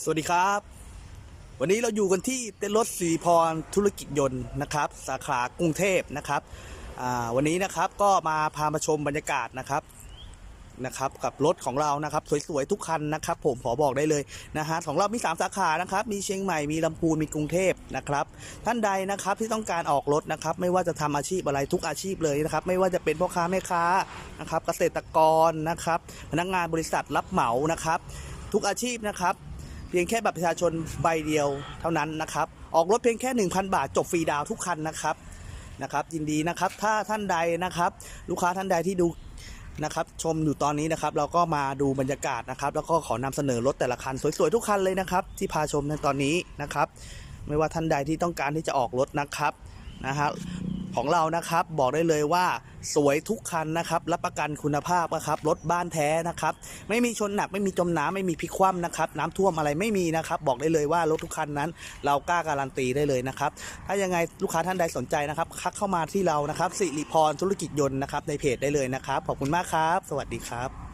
สวัสดีครับ วันนี้เราอยู่กันที่เต้นรถสีพรธุรกิจยนต์นะครับ สาขากรุงเทพนะครับวันนี้นะครับก็มาพามาชมบรรยากาศนะครับนะครับ กับรถของเรานะครับสวยๆทุกคันนะครับ ผมขอบอกได้เลยนะฮะของเรามี 3 สาขานะครับ มีเชียงใหม่มีลำพูนมีกรุงเทพนะครับ ท่านใดนะครับที่ต้องการออกรถนะครับ ไม่ว่าจะทำอาชีพอะไรทุกอาชีพเลยนะครับ ไม่ว่าจะเป็นพ่อค้าแม่ค้านะครับ เกษตรกรนะครับ พนักงานบริษัทรับเหมานะครับ ทุกอาชีพนะครับ เพียงแค่บัตรประชาชนใบเดียวเท่านั้นนะครับ ออกรถเพียงแค่ 1,000 บาท จบฟรีดาวทุกคันนะครับนะครับยินดีนะครับถ้าท่านใดนะครับ ลูกค้าท่านใดที่ดูนะครับชมอยู่ตอนนี้นะครับเราก็มาดูบรรยากาศนะครับ แล้วก็ขอนำเสนอรถแต่ละคันสวยๆทุกคันเลยนะครับ ที่พาชมในตอนนี้นะครับ ไม่ว่าท่านใดที่ต้องการที่จะออกรถนะครับนะฮะ ของเรานะครับบอกได้เลยว่าสวยทุกคันนะครับรับประกันคุณภาพนะครับรถบ้านแท้นะครับไม่มีชนหนักไม่มีจมน้ำไม่มีพลิกคว่ำนะครับน้ำท่วมอะไรไม่มีนะครับบอกได้เลยว่ารถทุกคันนั้น เรากล้าการันตีได้เลยนะครับถ้ายังไงลูกค้าท่านใดสนใจนะครับคักเข้ามาที่เรานะครับสิริพรธุรกิจยนต์นะครับในเพจได้เลยนะครับขอบคุณมากครับ สวัสดีครับ